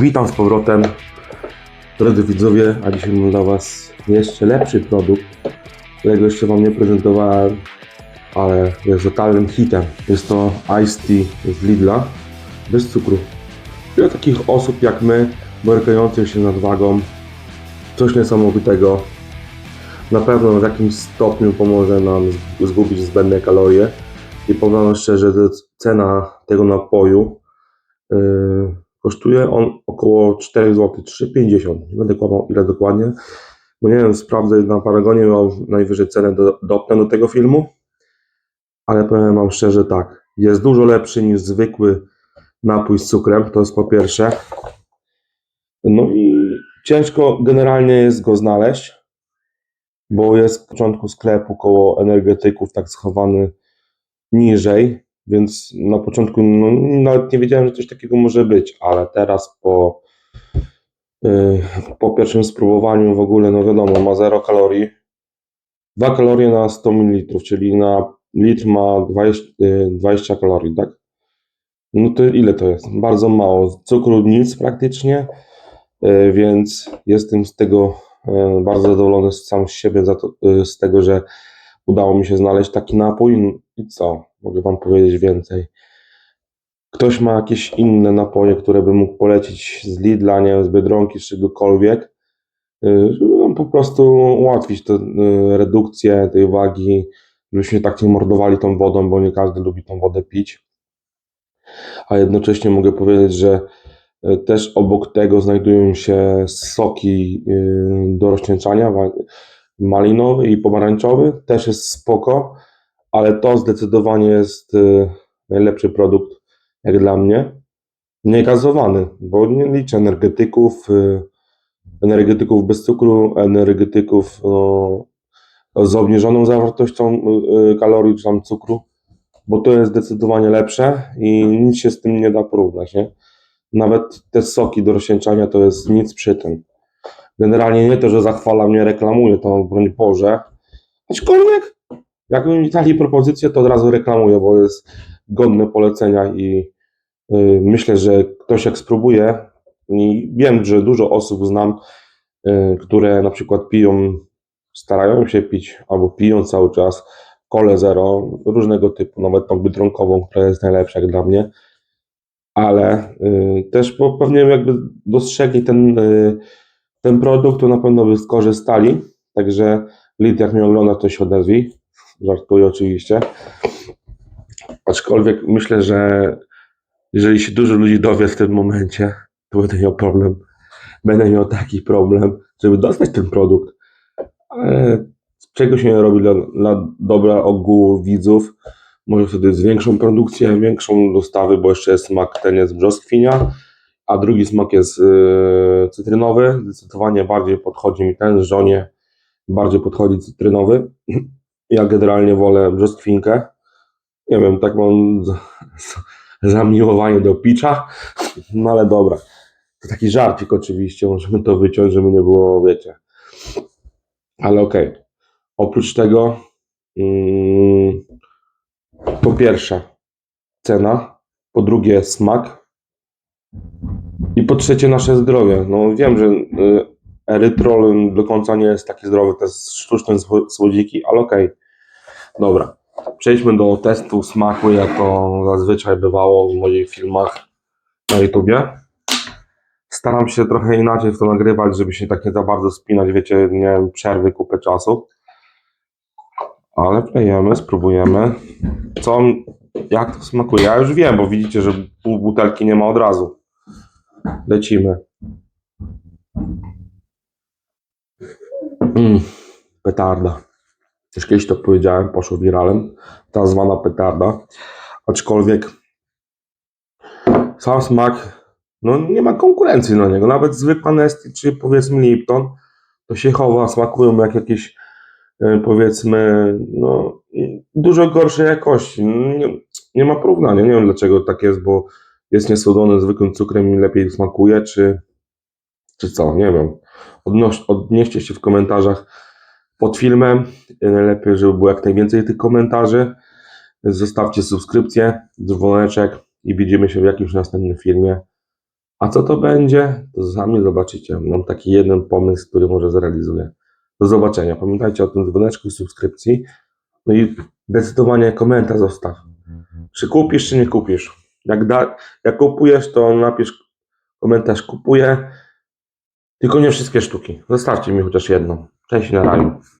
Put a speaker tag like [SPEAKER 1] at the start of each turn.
[SPEAKER 1] Witam z powrotem, drodzy widzowie, a dzisiaj mam dla Was jeszcze lepszy produkt, którego jeszcze Wam nie prezentowałem, ale jest totalnym hitem. Jest to Ice Tea z Lidla, bez cukru. Dla takich osób jak my, borykających się nad wagą, coś niesamowitego. Na pewno w jakimś stopniu pomoże nam zgubić zbędne kalorie. I powiem szczerze, że cena tego napoju Yy, kosztuje on około 4 zł, 3,50. Nie będę kłamał ile dokładnie, bo nie wiem, sprawdzę na Paragonie miał najwyżej cenę do, dopnę do tego filmu, ale powiem wam szczerze tak, jest dużo lepszy niż zwykły napój z cukrem, to jest po pierwsze. No i ciężko generalnie jest go znaleźć, bo jest w początku sklepu koło energetyków tak schowany niżej, więc na początku no, nawet nie wiedziałem, że coś takiego może być, ale teraz po, yy, po pierwszym spróbowaniu w ogóle, no wiadomo, ma 0 kalorii, 2 kalorie na 100 ml, czyli na litr ma 20, yy, 20 kalorii, tak? No to ile to jest? Bardzo mało. Cukru nic praktycznie, yy, więc jestem z tego yy, bardzo zadowolony sam z siebie, to, yy, z tego, że udało mi się znaleźć taki napój. I co? Mogę Wam powiedzieć więcej. Ktoś ma jakieś inne napoje, które by mógł polecić z Lidla, nie wiem, z Biedronki, z czegokolwiek, yy, żeby nam po prostu ułatwić tę yy, redukcję tej wagi, żebyśmy tak nie mordowali tą wodą, bo nie każdy lubi tą wodę pić. A jednocześnie mogę powiedzieć, że yy, też obok tego znajdują się soki do rozcieńczania, malinowy i pomarańczowy, też jest spoko, ale to zdecydowanie jest y, najlepszy produkt, jak dla mnie. Nie gazowany, bo nie liczę energetyków, y, energetyków bez cukru, energetyków no, z obniżoną zawartością y, kalorii czy tam cukru, bo to jest zdecydowanie lepsze i nic się z tym nie da porównać. Nie? Nawet te soki do rozcieńczania to jest nic przy tym. Generalnie nie to, że zachwalam, nie reklamuję, to broń Boże. Aczkolwiek, jakbym mi dali propozycję, to od razu reklamuję, bo jest godne polecenia i y, myślę, że ktoś jak spróbuje, i wiem, że dużo osób znam, y, które na przykład piją, starają się pić albo piją cały czas kole zero, różnego typu, nawet tą biedronkową, która jest najlepsza jak dla mnie, ale y, też po, pewnie jakby dostrzegli ten, ten produkt, to na pewno by skorzystali, także Lid, jak mnie ogląda, to się odezwij, żartuję oczywiście, aczkolwiek myślę, że jeżeli się dużo ludzi dowie w tym momencie, to będę miał problem, będę miał taki problem, żeby dostać ten produkt, ale czego się nie robi dla, dla dobra ogółu widzów, może wtedy zwiększą produkcję, większą dostawy, bo jeszcze jest smak ten jest brzoskwinia, a drugi smak jest yy, cytrynowy. Zdecydowanie bardziej podchodzi mi ten, żonie bardziej podchodzi cytrynowy. Ja generalnie wolę brzoskwinkę. Nie wiem, tak mam za- za- zamiłowanie do picza, no ale dobra. To taki żarcik oczywiście, możemy to wyciąć, żeby nie było, wiecie. Ale okej. Oprócz tego, mm, po pierwsze, cena, po drugie, smak i po trzecie, nasze zdrowie. No wiem, że y, erytrol do końca nie jest taki zdrowy, to jest sztuczne sło- słodziki, ale okej. Dobra, przejdźmy do testu smaku, jak to zazwyczaj bywało w moich filmach na YouTubie. Staram się trochę inaczej w to nagrywać, żeby się tak nie za bardzo spinać, wiecie, nie wiem, przerwy, kupę czasu. Ale wklejemy, spróbujemy. Co, jak to smakuje? Ja już wiem, bo widzicie, że pół butelki nie ma od razu. Lecimy. Mm, petarda. Już kiedyś to powiedziałem, poszło wiralem. Ta zwana petarda. Aczkolwiek sam smak, no nie ma konkurencji na niego. Nawet zwykła Nestle, czy powiedzmy Lipton, to się chowa, smakują jak jakieś e, powiedzmy, no dużo gorszej jakości. Nie, nie ma porównania. Nie wiem dlaczego tak jest, bo jest niesłodzony zwykłym cukrem i lepiej smakuje, czy, czy co, nie wiem. Odnoś, odnieście się w komentarzach pod filmem. Najlepiej, żeby było jak najwięcej tych komentarzy. Zostawcie subskrypcję, dzwoneczek i widzimy się w jakimś następnym filmie. A co to będzie, to sami zobaczycie. Mam taki jeden pomysł, który może zrealizuję. Do zobaczenia. Pamiętajcie o tym dzwoneczku i subskrypcji. No i zdecydowanie komentarz zostaw. Czy kupisz, czy nie kupisz? Jak, da, jak kupujesz, to napisz komentarz kupuję. Tylko nie wszystkie sztuki. Zostawcie mi chociaż jedną. Cześć na raju.